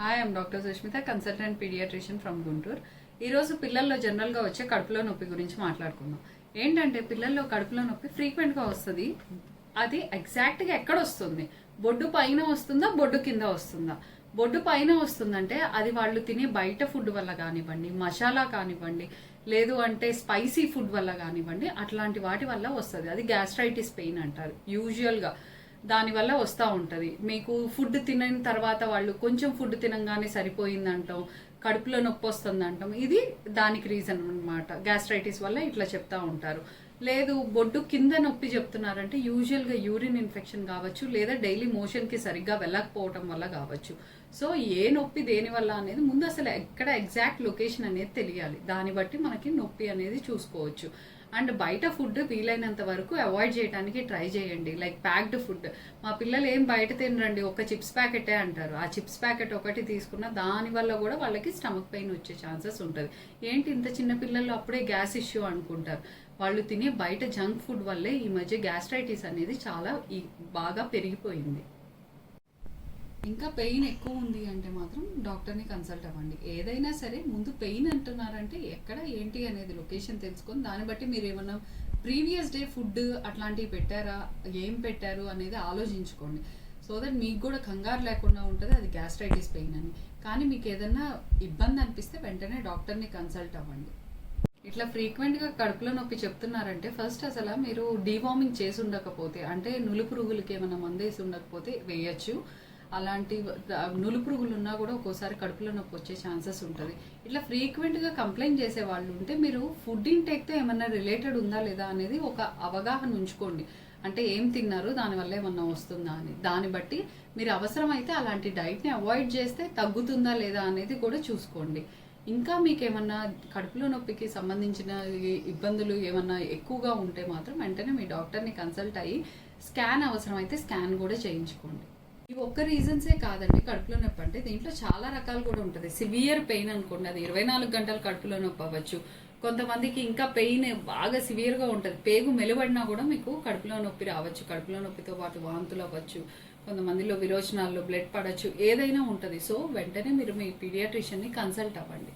Hi I'm doctor Sushmita consultant paediatrician from Guntur ఈరోజు పిల్లల్లో జనరల్గా వచ్చే కడుపులో నొప్పి గురించి మాట్లాడుకుందాం. ఏంటంటే పిల్లల్లో కడుపులో నొప్పి ఫ్రీక్వెంట్గా వస్తుంది. అది ఎగ్జాక్ట్గా ఎక్కడ వస్తుంది? బొడ్డు పైన వస్తుందా? బొడ్డు కింద వస్తుందా? బొడ్డు పైన వస్తుందంటే అది వాళ్ళు తినే బయట ఫుడ్ వల్ల కానివ్వండి మసాలా కానివ్వండి లేదు అంటే స్పైసీ ఫుడ్ వల్ల కానివ్వండి అట్లాంటి వాటి వల్ల వస్తుంది. అది గ్యాస్ట్రైటిస్ పెయిన్ అంటారు యూజువల్గా దానివల్ల వస్తూ ఉంటుంది. మీకు ఫుడ్ తినిన తర్వాత వాళ్ళు కొంచెం ఫుడ్ తినంగానే సరిపోయిందంటాం కడుపులో నొప్పి వస్తుంది అంటాం ఇది దానికి రీజన్ అన్నమాట. గ్యాస్ట్రైటిస్ వల్ల ఇట్లా చెప్తా ఉంటారు. లేదు బొడ్డు కింద నొప్పి చెప్తున్నారంటే యూజువల్గా యూరిన్ ఇన్ఫెక్షన్ కావచ్చు లేదా డైలీ మోషన్కి సరిగ్గా వెళ్ళకపోవటం వల్ల కావచ్చు. సో ఏ నొప్పి దేని వల్ల అనేది ముందు అసలు ఎక్కడ ఎగ్జాక్ట్ లొకేషన్ అనేది తెలియాలి. దాన్ని బట్టి మనకి నొప్పి అనేది చూసుకోవచ్చు. అండ్ బయట ఫుడ్ వీలైనంత వరకు అవాయిడ్ చేయడానికి ట్రై చేయండి. Like packed food. మా పిల్లలు ఏం బయట తినరండి ఒక చిప్స్ ప్యాకెటే అంటారు. ఆ చిప్స్ ప్యాకెట్ ఒకటి తీసుకున్న దాని వల్ల కూడా వాళ్ళకి స్టమక్ పెయిన్ వచ్చే ఛాన్సెస్ ఉంటుంది. ఏంటి ఇంత చిన్న పిల్లలు అప్పుడే గ్యాస్ ఇష్యూ అనుకుంటారు. వాళ్ళు తినే బయట జంక్ ఫుడ్ వల్లే ఈ మధ్య గ్యాస్ట్రైటిస్ అనేది చాలా ఈ- బాగా పెరిగిపోయింది. ఇంకా పెయిన్ ఎక్కువ ఉంది అంటే మాత్రం డాక్టర్ని కన్సల్ట్ అవ్వండి. ఏదైనా సరే ముందు పెయిన్ అంటున్నారంటే ఎక్కడ ఏంటి అనేది లొకేషన్ తెలుసుకొని దాన్ని బట్టి మీరు ఏమన్నా ప్రీవియస్ డే ఫుడ్ అట్లాంటివి పెట్టారా? ఏం పెట్టారు? అనేది ఆలోచించుకోండి. సో దట్ మీకు కూడా కంగారు లేకుండా ఉంటుంది అది గ్యాస్ట్రైటిస్ పెయిన్ అని. కానీ మీకు ఏదైనా ఇబ్బంది అనిపిస్తే వెంటనే డాక్టర్ని కన్సల్ట్ అవ్వండి. ఇట్లా ఫ్రీక్వెంట్గా కడుపులో నొప్పి చెప్తున్నారంటే ఫస్ట్ అసలు మీరు డివార్మింగ్ చేసి ఉండకపోతే అంటే నులు పురుగులకి ఏమైనా మందేసి ఉండకపోతే వేయచ్చు. అలాంటి నులుపురుగులు నులు పురుగులు ఉన్నా కూడా ఒక్కోసారి కడుపులో నొప్పి వచ్చే ఛాన్సెస్ ఉంటుంది. ఇట్లా ఫ్రీక్వెంట్గా కంప్లైంట్ చేసే వాళ్ళు ఉంటే మీరు ఫుడ్ ఇంటేక్తో ఏమన్నా రిలేటెడ్ ఉందా లేదా అనేది ఒక అవగాహన ఉంచుకోండి. అంటే ఏం తిన్నారు దానివల్ల ఏమన్నా వస్తుందా అని. దాన్ని బట్టి మీరు అవసరమైతే అలాంటి డైట్ని అవాయిడ్ చేస్తే తగ్గుతుందా లేదా అనేది కూడా చూసుకోండి. ఇంకా మీకు ఏమన్నా కడుపులో నొప్పికి సంబంధించిన ఇబ్బందులు ఏమన్నా ఎక్కువగా ఉంటే మాత్రం వెంటనే మీ డాక్టర్ని కన్సల్ట్ అయ్యి స్కాన్ అవసరమైతే స్కాన్ కూడా చేయించుకోండి. ఇవి ఒక్క రీజన్సే కాదండి. కడుపులో నొప్పి అంటే దీంట్లో చాలా రకాలు కూడా ఉంటుంది. సివియర్ పెయిన్ అనుకోండి. అది ఇరవై నాలుగు గంటలు కడుపులో నొప్పి అవ్వచ్చు. కొంతమందికి ఇంకా పెయిన్ బాగా సివియర్గా ఉంటుంది. పేగు మెలుబడినా కూడా మీకు కడుపులో నొప్పి రావచ్చు. కడుపులో నొప్పితో పాటు వాంతులు అవ్వచ్చు. కొంతమందిలో విరోచనాల్లో బ్లడ్ పడవచ్చు. ఏదైనా ఉంటుంది. సో వెంటనే మీరు మీ పీడియాట్రిషియన్ని కన్సల్ట్ అవ్వండి.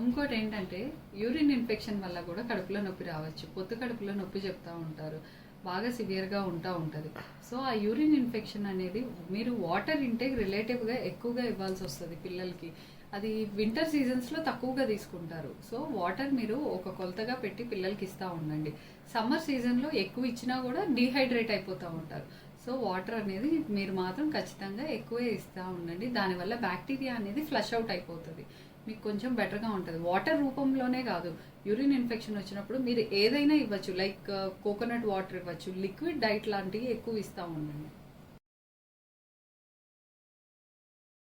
ఇంకోటి ఏంటంటే యూరిన్ ఇన్ఫెక్షన్ వల్ల కూడా కడుపులో నొప్పి రావచ్చు. పొత్తు కడుపులో నొప్పి చెప్తా ఉంటారు. బాగా సివియర్గా ఉంటా ఉంటుంది. సో ఆ యూరిన్ ఇన్ఫెక్షన్ అనేది మీరు వాటర్ ఇంటేక్ రిలేటివ్గా ఎక్కువగా ఇవ్వాల్సి వస్తుంది పిల్లలకి. అది వింటర్ సీజన్స్లో తక్కువగా తీసుకుంటారు. సో వాటర్ మీరు ఒక కొలతగా పెట్టి పిల్లలకి ఇస్తూ ఉండండి. సమ్మర్ సీజన్లో ఎక్కువ ఇచ్చినా కూడా డీహైడ్రేట్ అయిపోతూ ఉంటారు. సో వాటర్ అనేది మీరు మాత్రం ఖచ్చితంగా ఎక్కువే ఇస్తూ ఉండండి. దానివల్ల బ్యాక్టీరియా అనేది ఫ్లష్ అవుట్ అయిపోతుంది. మీకు కొంచెం బెటర్గా ఉంటుంది. వాటర్ రూపంలోనే కాదు. యూరిన్ ఇన్ఫెక్షన్ వచ్చినప్పుడు మీరు ఏదైనా ఇవ్వచ్చు. లైక్ uh, కోకోనట్ వాటర్ ఇవ్వచ్చు. లిక్విడ్ డైట్ లాంటివి ఎక్కువ ఇస్తూ ఉండండి